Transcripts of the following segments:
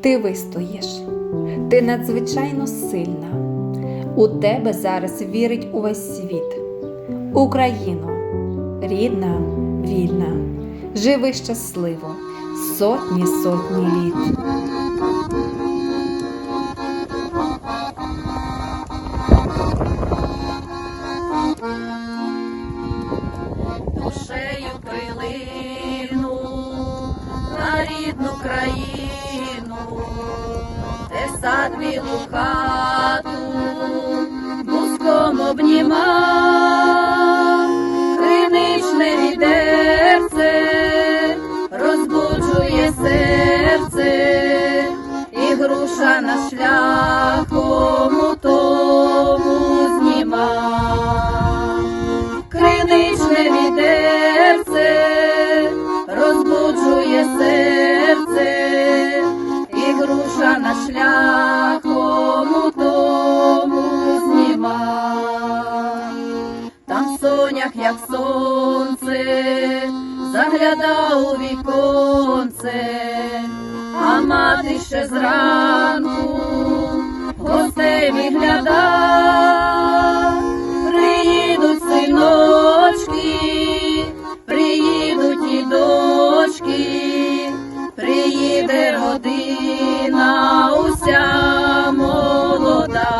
Ти вистоїш, ти надзвичайно сильна. У тебе зараз вірить увесь світ. Україно, рідна, вільна, живи щасливо, сотні сотні літ. Сад білу хату буском обніма, криничне відерце розбуджує серце, і груша на шляхом загляда у віконце, а мати ще зранку гостей вигляда. Приїдуть синочки, приїдуть і дочки, приїде родина уся молода.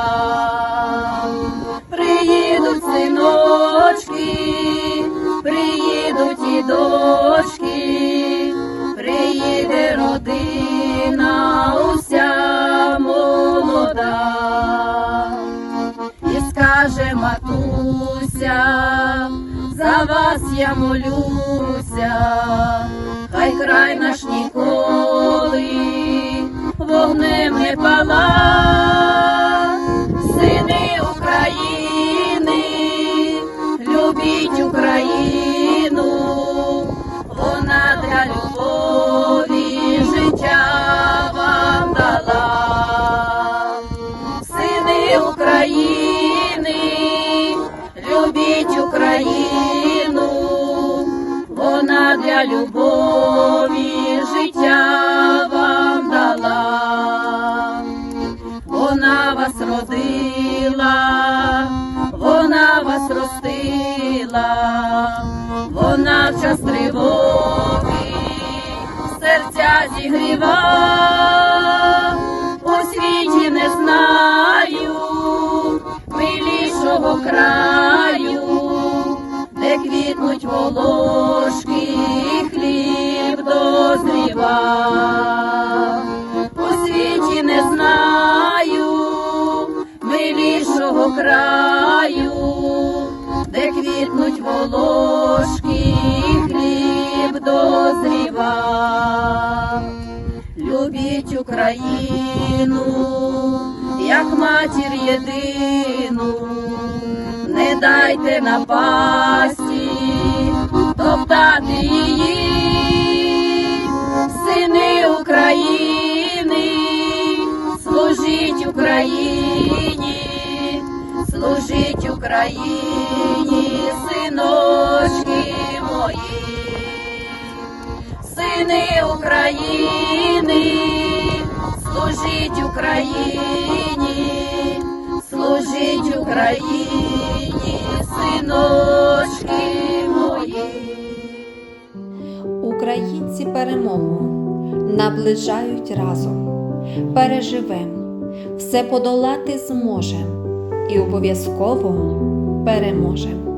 Приїдуть синочки, дочки, приїде родина уся молода. І скаже матуся, за вас я молюся, хай край наш ніколи вогнем не пала, України, любіть Україну, вона для любові життя вам дала, вона вас родила, вона вас ростила, вона в час тривоги серця зігріва де волошки, хліб дозріва. У світі не знаю милішого краю, де квітнуть волошки, хліб дозріва. Любіть Україну, як матір єдину, не дайте напасті топтати її, сини України, служіть Україні, служіть Україні, синочки мої сини України, служіть Україні, служіть Україні, синочки. Українці перемогу наближають разом. Переживем, все подолати зможем і обов'язково переможем.